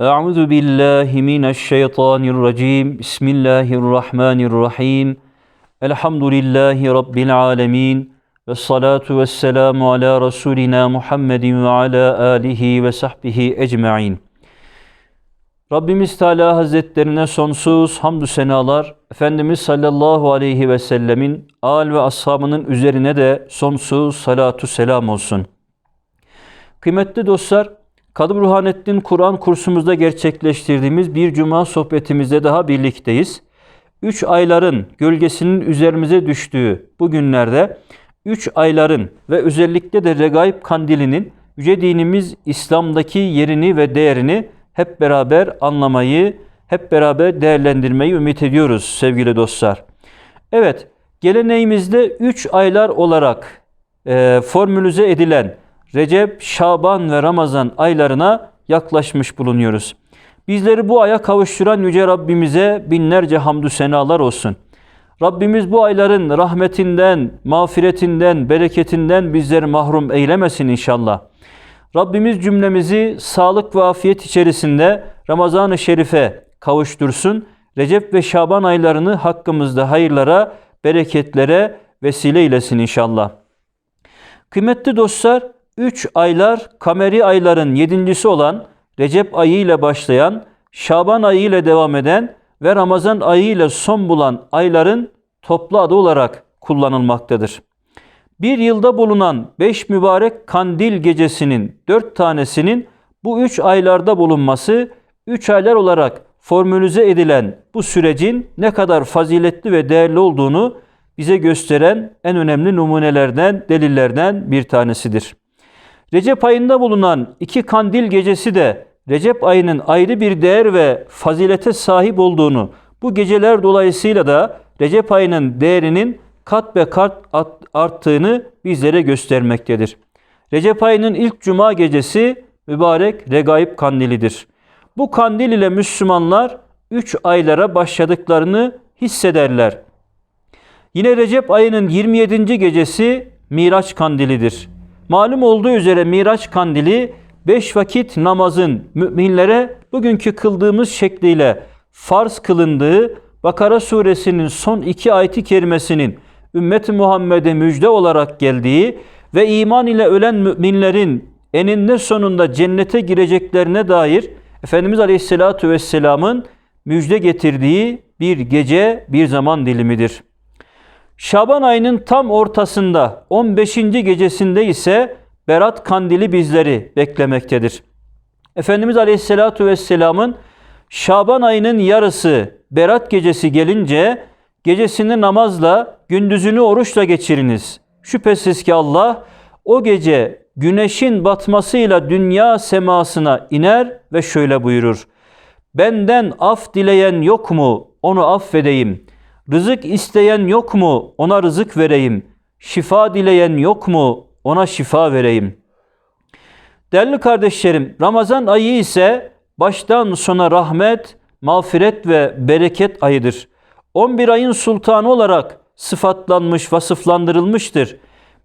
Euzu billahi mineşşeytanirracim. Bismillahirrahmanirrahim. Elhamdülillahi rabbil alamin. Ve salatu ve selamu ala Resulina Muhammedin ve ala alihi ve sahbihi ecmain. Rabbimiz Teala Hazretlerine sonsuz hamdü senalar, Efendimiz sallallahu aleyhi ve sellemin al ve ashabının üzerine de sonsuz salatu selam olsun. Kıymetli dostlar, Kadım Ruhanettin Kur'an kursumuzda gerçekleştirdiğimiz bir cuma sohbetimizde daha birlikteyiz. Üç ayların gölgesinin üzerimize düştüğü bu günlerde üç ayların ve özellikle de Regaib Kandili'nin yüce dinimiz İslam'daki yerini ve değerini hep beraber anlamayı, hep beraber değerlendirmeyi ümit ediyoruz sevgili dostlar. Evet, geleneğimizde üç aylar olarak e, formülize edilen Recep, Şaban ve Ramazan aylarına yaklaşmış bulunuyoruz. Bizleri bu aya kavuşturan Yüce Rabbimize binlerce hamdü senalar olsun. Rabbimiz bu ayların rahmetinden, mağfiretinden, bereketinden bizleri mahrum eylemesin inşallah. Rabbimiz cümlemizi sağlık ve afiyet içerisinde Ramazan-ı Şerif'e kavuştursun. Recep ve Şaban aylarını hakkımızda hayırlara, bereketlere vesile eylesin inşallah. Kıymetli dostlar, 3 aylar kameri ayların yedincisi olan Recep ayı ile başlayan, Şaban ayı ile devam eden ve Ramazan ayı ile son bulan ayların toplu adı olarak kullanılmaktadır. Bir yılda bulunan beş mübarek kandil gecesinin dört tanesinin bu üç aylarda bulunması, üç aylar olarak formülize edilen bu sürecin ne kadar faziletli ve değerli olduğunu bize gösteren en önemli numunelerden, delillerden bir tanesidir. Recep ayında bulunan iki kandil gecesi de Recep ayının ayrı bir değer ve fazilete sahip olduğunu, bu geceler dolayısıyla da Recep ayının değerinin kat be kat arttığını bizlere göstermektedir. Recep ayının ilk cuma gecesi mübarek Regaib kandilidir. Bu kandil ile Müslümanlar üç aylara başladıklarını hissederler. Yine Recep ayının 27. gecesi Miraç kandilidir. Malum olduğu üzere Miraç kandili beş vakit namazın müminlere bugünkü kıldığımız şekliyle farz kılındığı Bakara suresinin son iki ayeti kerimesinin ümmeti Muhammed'e müjde olarak geldiği ve iman ile ölen müminlerin eninde sonunda cennete gireceklerine dair Efendimiz Aleyhisselatü Vesselam'ın müjde getirdiği bir gece, bir zaman dilimidir. Şaban ayının tam ortasında 15. gecesinde ise Berat kandili bizleri beklemektedir. Efendimiz Aleyhisselatü Vesselam'ın Şaban ayının yarısı Berat gecesi gelince gecesini namazla, gündüzünü oruçla geçiriniz. Şüphesiz ki Allah o gece güneşin batmasıyla dünya semasına iner ve şöyle buyurur. Benden af dileyen yok mu? Onu affedeyim. Rızık isteyen yok mu? Ona rızık vereyim. Şifa dileyen yok mu? Ona şifa vereyim. Değerli kardeşlerim, Ramazan ayı ise baştan sona rahmet, mağfiret ve bereket ayıdır. 11 ayın sultanı olarak sıfatlanmış, vasıflandırılmıştır.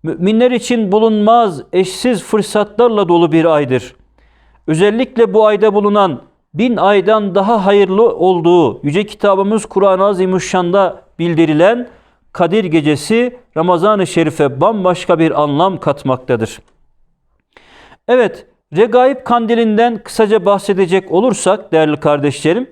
Müminler için bulunmaz, eşsiz fırsatlarla dolu bir aydır. Özellikle bu ayda bulunan bin aydan daha hayırlı olduğu Yüce Kitabımız Kur'an-ı Azimüşşan'da bildirilen Kadir Gecesi Ramazan-ı Şerif'e bambaşka bir anlam katmaktadır. Evet, Regaib kandilinden kısaca bahsedecek olursak değerli kardeşlerim,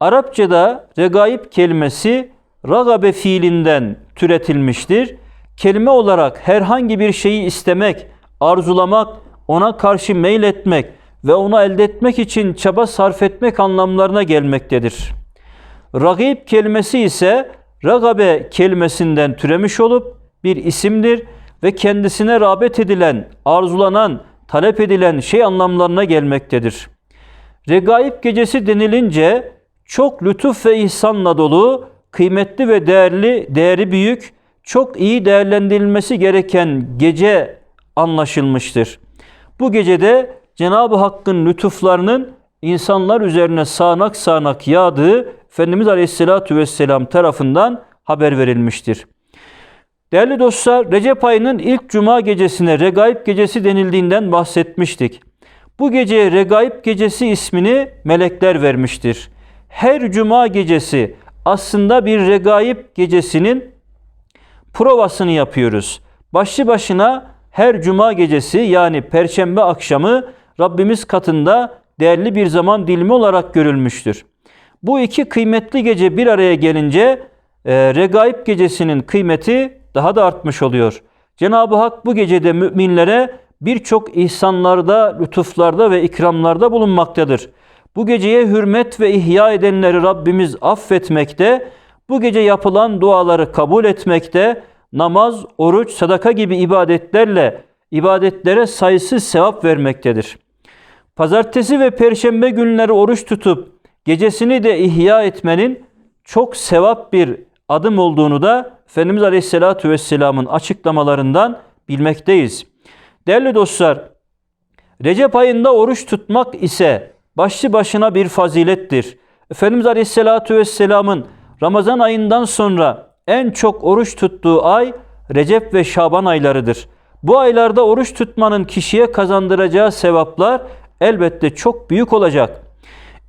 Arapçada regaib kelimesi ragabe fiilinden türetilmiştir. Kelime olarak herhangi bir şeyi istemek, arzulamak, ona karşı meyletmek ve onu elde etmek için çaba sarf etmek anlamlarına gelmektedir. Ragib kelimesi ise ragabe kelimesinden türemiş olup bir isimdir ve kendisine rağbet edilen, arzulanan, talep edilen şey anlamlarına gelmektedir. Regaib gecesi denilince çok lütuf ve ihsanla dolu, kıymetli ve değerli, değeri büyük, çok iyi değerlendirilmesi gereken gece anlaşılmıştır. Bu gecede Cenab-ı Hakk'ın lütuflarının insanlar üzerine sağanak sağanak yağdığı Efendimiz Aleyhisselatü Vesselam tarafından haber verilmiştir. Değerli dostlar, Recep ayının ilk cuma gecesine Regaib gecesi denildiğinden bahsetmiştik. Bu geceye Regaib gecesi ismini melekler vermiştir. Her cuma gecesi aslında bir Regaib gecesinin provasını yapıyoruz. Başlı başına her cuma gecesi yani perşembe akşamı Rabbimiz katında değerli bir zaman dilimi olarak görülmüştür. Bu iki kıymetli gece bir araya gelince e, Regaib gecesinin kıymeti daha da artmış oluyor. Cenab-ı Hak bu gecede müminlere birçok ihsanlarda, lütuflarda ve ikramlarda bulunmaktadır. Bu geceye hürmet ve ihya edenleri Rabbimiz affetmekte, bu gece yapılan duaları kabul etmekte, namaz, oruç, sadaka gibi ibadetlerle ibadetlere sayısız sevap vermektedir. Pazartesi ve perşembe günleri oruç tutup gecesini de ihya etmenin çok sevap bir adım olduğunu da Efendimiz Aleyhisselatü Vesselam'ın açıklamalarından bilmekteyiz. Değerli dostlar, Recep ayında oruç tutmak ise başlı başına bir fazilettir. Efendimiz Aleyhisselatü Vesselam'ın Ramazan ayından sonra en çok oruç tuttuğu ay Recep ve Şaban aylarıdır. Bu aylarda oruç tutmanın kişiye kazandıracağı sevaplar elbette çok büyük olacak.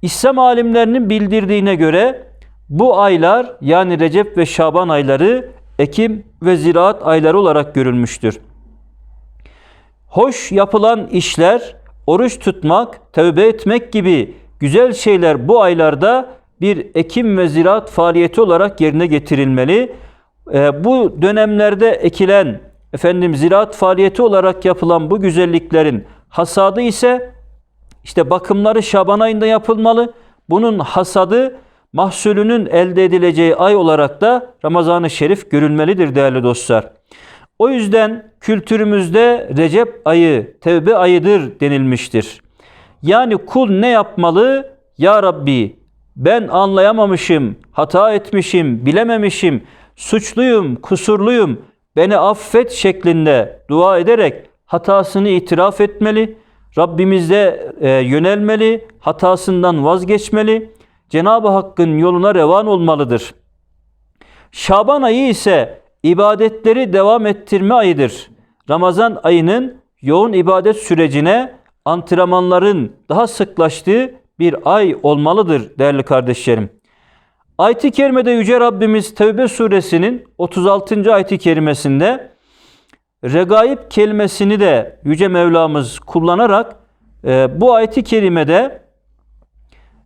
İslam alimlerinin bildirdiğine göre bu aylar yani Recep ve Şaban ayları Ekim ve Ziraat ayları olarak görülmüştür. Hoş yapılan işler, oruç tutmak, tövbe etmek gibi güzel şeyler bu aylarda bir ekim ve ziraat faaliyeti olarak yerine getirilmeli. E, bu dönemlerde ekilen efendim ziraat faaliyeti olarak yapılan bu güzelliklerin hasadı ise işte bakımları Şaban ayında yapılmalı. Bunun hasadı mahsulünün elde edileceği ay olarak da Ramazan-ı Şerif görülmelidir değerli dostlar. O yüzden kültürümüzde Recep ayı tevbe ayıdır denilmiştir. Yani kul ne yapmalı? Ya Rabbi ben anlayamamışım, hata etmişim, bilememişim, suçluyum, kusurluyum, beni affet şeklinde dua ederek hatasını itiraf etmeli, Rabbimizde e, yönelmeli, hatasından vazgeçmeli, Cenab-ı Hakk'ın yoluna revan olmalıdır. Şaban ayı ise ibadetleri devam ettirme ayıdır. Ramazan ayının yoğun ibadet sürecine antrenmanların daha sıklaştığı bir ay olmalıdır değerli kardeşlerim. Ayet-i Kerime'de Yüce Rabbimiz Tevbe suresinin 36. ayet-i kerimesinde regaib kelimesini de Yüce Mevlamız kullanarak e, bu ayet-i kerimede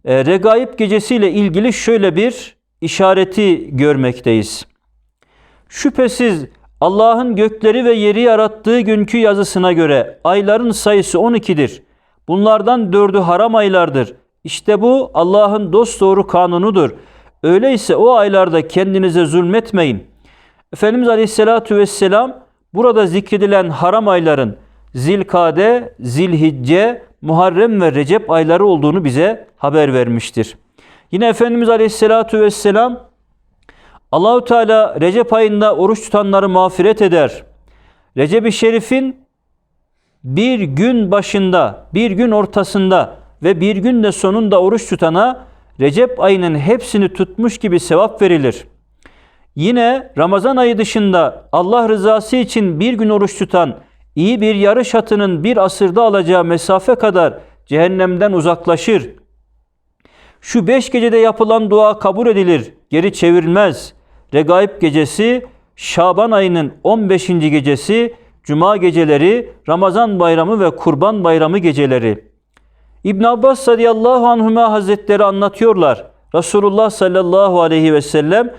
e, regaib gecesiyle ilgili şöyle bir işareti görmekteyiz. Şüphesiz Allah'ın gökleri ve yeri yarattığı günkü yazısına göre ayların sayısı 12'dir. Bunlardan dördü haram aylardır. İşte bu Allah'ın dosdoğru kanunudur. Öyleyse o aylarda kendinize zulmetmeyin. Efendimiz Aleyhisselatü Vesselam burada zikredilen haram ayların Zilkade, Zilhicce, Muharrem ve Recep ayları olduğunu bize haber vermiştir. Yine Efendimiz Aleyhisselatü Vesselam Allahu Teala Recep ayında oruç tutanları mağfiret eder. Recep-i Şerif'in bir gün başında, bir gün ortasında ve bir gün de sonunda oruç tutana Recep ayının hepsini tutmuş gibi sevap verilir. Yine Ramazan ayı dışında Allah rızası için bir gün oruç tutan iyi bir yarış atının bir asırda alacağı mesafe kadar cehennemden uzaklaşır. Şu beş gecede yapılan dua kabul edilir, geri çevirmez. Regaib gecesi, Şaban ayının 15. gecesi, Cuma geceleri, Ramazan bayramı ve Kurban bayramı geceleri. İbn Abbas radıyallahu anhuma hazretleri anlatıyorlar. Resulullah sallallahu aleyhi ve sellem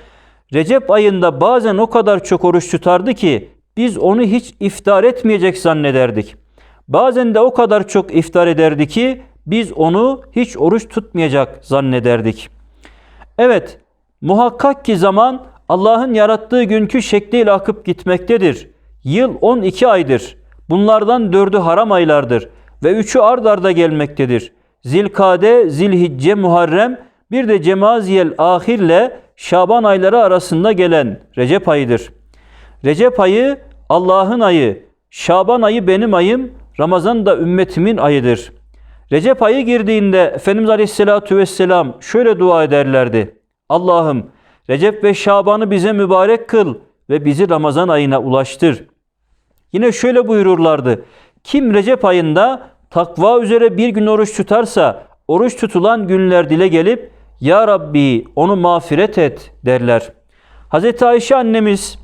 Recep ayında bazen o kadar çok oruç tutardı ki biz onu hiç iftar etmeyecek zannederdik. Bazen de o kadar çok iftar ederdi ki biz onu hiç oruç tutmayacak zannederdik. Evet, muhakkak ki zaman Allah'ın yarattığı günkü şekliyle akıp gitmektedir. Yıl 12 aydır. Bunlardan dördü haram aylardır ve üçü ard arda gelmektedir. Zilkade, Zilhicce, Muharrem bir de Cemaziyel ahirle Şaban ayları arasında gelen Recep ayıdır. Recep ayı Allah'ın ayı, Şaban ayı benim ayım, Ramazan da ümmetimin ayıdır. Recep ayı girdiğinde Efendimiz Aleyhisselatü Vesselam şöyle dua ederlerdi. Allah'ım Recep ve Şaban'ı bize mübarek kıl ve bizi Ramazan ayına ulaştır. Yine şöyle buyururlardı. Kim Recep ayında takva üzere bir gün oruç tutarsa oruç tutulan günler dile gelip Ya Rabbi onu mağfiret et derler. Hz. Ayşe annemiz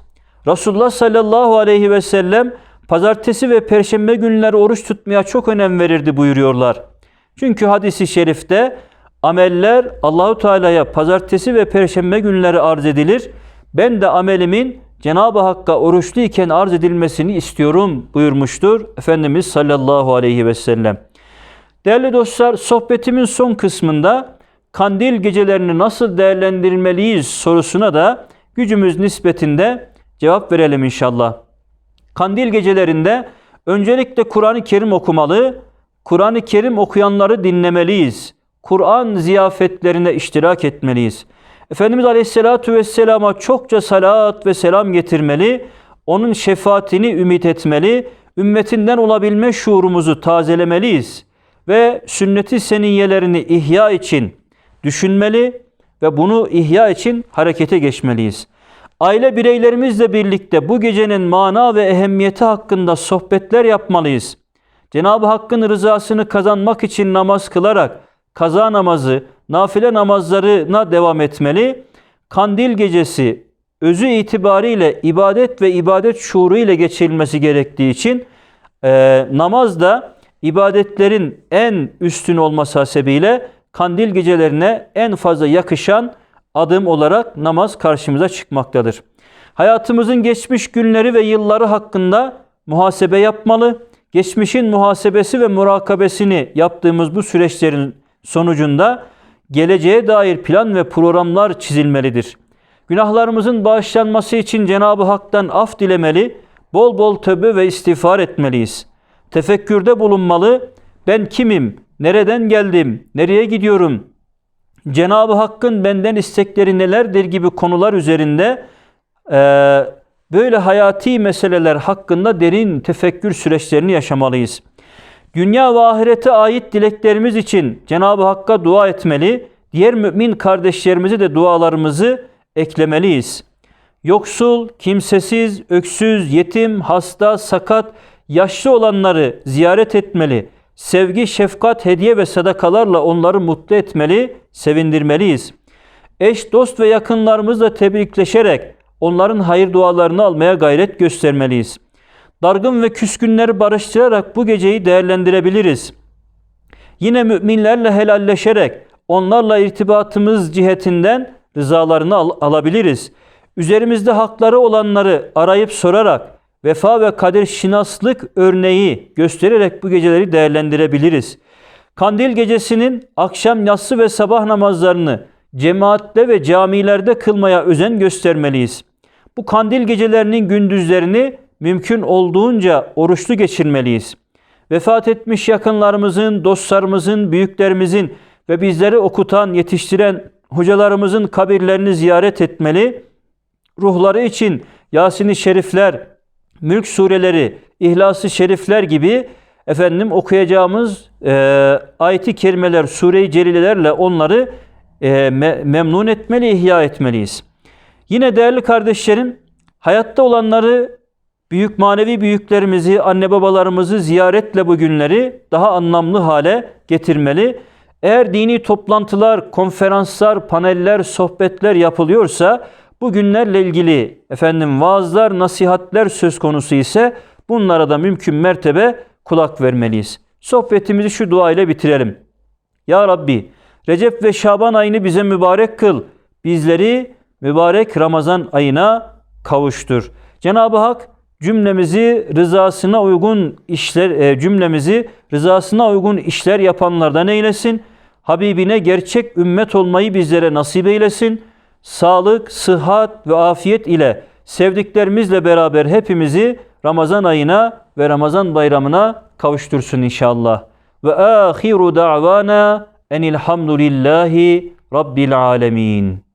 Resulullah sallallahu aleyhi ve sellem pazartesi ve perşembe günleri oruç tutmaya çok önem verirdi buyuruyorlar. Çünkü hadisi şerifte ameller Allahu Teala'ya pazartesi ve perşembe günleri arz edilir. Ben de amelimin Cenab-ı Hakk'a oruçluyken arz edilmesini istiyorum buyurmuştur Efendimiz sallallahu aleyhi ve sellem. Değerli dostlar sohbetimin son kısmında kandil gecelerini nasıl değerlendirmeliyiz sorusuna da gücümüz nispetinde cevap verelim inşallah. Kandil gecelerinde öncelikle Kur'an-ı Kerim okumalı, Kur'an-ı Kerim okuyanları dinlemeliyiz. Kur'an ziyafetlerine iştirak etmeliyiz. Efendimiz Aleyhisselatü Vesselam'a çokça salat ve selam getirmeli, onun şefaatini ümit etmeli, ümmetinden olabilme şuurumuzu tazelemeliyiz ve sünneti seniyelerini ihya için düşünmeli ve bunu ihya için harekete geçmeliyiz. Aile bireylerimizle birlikte bu gecenin mana ve ehemmiyeti hakkında sohbetler yapmalıyız. Cenab-ı Hakk'ın rızasını kazanmak için namaz kılarak kaza namazı, nafile namazlarına devam etmeli. Kandil gecesi özü itibariyle ibadet ve ibadet şuuru ile geçirilmesi gerektiği için e, namaz da ibadetlerin en üstün olması hasebiyle kandil gecelerine en fazla yakışan adım olarak namaz karşımıza çıkmaktadır. Hayatımızın geçmiş günleri ve yılları hakkında muhasebe yapmalı. Geçmişin muhasebesi ve murakabesini yaptığımız bu süreçlerin sonucunda geleceğe dair plan ve programlar çizilmelidir. Günahlarımızın bağışlanması için Cenab-ı Hak'tan af dilemeli, bol bol tövbe ve istiğfar etmeliyiz. Tefekkürde bulunmalı, ben kimim, nereden geldim, nereye gidiyorum, Cenab-ı Hakk'ın benden istekleri nelerdir gibi konular üzerinde e, böyle hayati meseleler hakkında derin tefekkür süreçlerini yaşamalıyız. Dünya ve ahirete ait dileklerimiz için Cenab-ı Hakk'a dua etmeli, diğer mümin kardeşlerimize de dualarımızı eklemeliyiz. Yoksul, kimsesiz, öksüz, yetim, hasta, sakat, yaşlı olanları ziyaret etmeli. Sevgi, şefkat, hediye ve sadakalarla onları mutlu etmeli, sevindirmeliyiz. Eş, dost ve yakınlarımızla tebrikleşerek onların hayır dualarını almaya gayret göstermeliyiz. Dargın ve küskünleri barıştırarak bu geceyi değerlendirebiliriz. Yine müminlerle helalleşerek onlarla irtibatımız cihetinden rızalarını al- alabiliriz. Üzerimizde hakları olanları arayıp sorarak vefa ve kadir şinaslık örneği göstererek bu geceleri değerlendirebiliriz. Kandil gecesinin akşam yatsı ve sabah namazlarını cemaatte ve camilerde kılmaya özen göstermeliyiz. Bu kandil gecelerinin gündüzlerini mümkün olduğunca oruçlu geçirmeliyiz. Vefat etmiş yakınlarımızın, dostlarımızın, büyüklerimizin ve bizleri okutan, yetiştiren hocalarımızın kabirlerini ziyaret etmeli. Ruhları için Yasin-i Şerifler, Mülk sureleri, İhlas-ı Şerifler gibi efendim okuyacağımız e, ayet-i kerimeler, sure-i celilelerle onları e, me- memnun etmeli, ihya etmeliyiz. Yine değerli kardeşlerim, hayatta olanları büyük manevi büyüklerimizi, anne babalarımızı ziyaretle bu günleri daha anlamlı hale getirmeli. Eğer dini toplantılar, konferanslar, paneller, sohbetler yapılıyorsa bu günlerle ilgili efendim vaazlar, nasihatler söz konusu ise bunlara da mümkün mertebe kulak vermeliyiz. Sohbetimizi şu dua ile bitirelim. Ya Rabbi Recep ve Şaban ayını bize mübarek kıl. Bizleri mübarek Ramazan ayına kavuştur. Cenab-ı Hak cümlemizi rızasına uygun işler e, cümlemizi rızasına uygun işler yapanlardan eylesin. Habibine gerçek ümmet olmayı bizlere nasip eylesin. Sağlık, sıhhat ve afiyet ile sevdiklerimizle beraber hepimizi Ramazan ayına ve Ramazan bayramına kavuştursun inşallah. Ve ahiru da'vana enilhamdülillahi rabbil alemin.